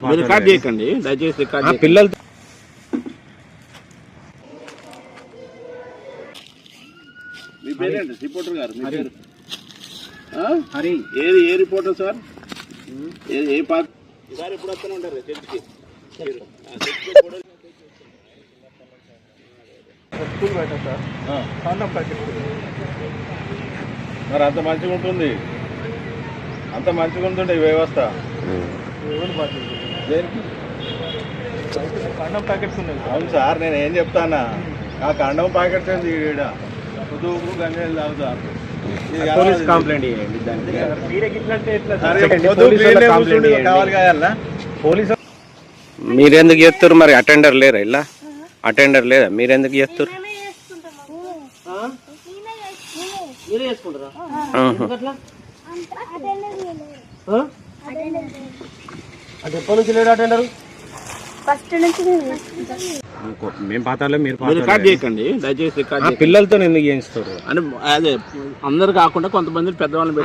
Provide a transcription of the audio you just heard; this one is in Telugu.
మీరు రికార్డ్ చేయకండి. దయచేసి రికార్డ్. పిల్లలతో మీ పేరేంటి? రిపోర్టర్ గారు మీ పేరు? ఆ? హరి. ఏది ఏ రిపోర్టర్ సార్? ఏ ఏ పార్ట్? ఈసారి ఎప్పుడు వస్తూనే ఉంటారు చర్చికి స్కూల్ బయట సార్ మరి అంత మంచిగా ఉంటుంది అంత మంచిగా ఉంటుండే ఈ వ్యవస్థ. ఎవరు బాధ్యత దేనికి? కాండం ప్యాకెట్స్ ఉన్నాయి. సార్ అవును సార్ నేను ఏం చెప్తానా? ఆ కండం ప్యాకెట్స్ ఏంది ఈడ? పొద్దుకు గంజాయిలు. పోలీస్ కంప్లైంట్ చేయండి దానికి. పోలీసు. కావాలి మీరెందుకు చేస్తారు మరి? అటెండర్ లేరా ఇలా అటెండర్ లేదా? మీరెందుకు చేస్తారు మీరే చేసుకుంటారా? అంటే ఎప్పటి నుంచి లేడు అటెండర్ ఫస్ట్ నుంచి మేము పాతాలే మీరు రికార్డ్. చేయకండి. దయచేసి రికార్డ్ పిల్లలతో ఎందుకు చేయిస్తారు? అంటే అదే అందరు కాకుండా కొంతమంది పెద్దవాళ్ళని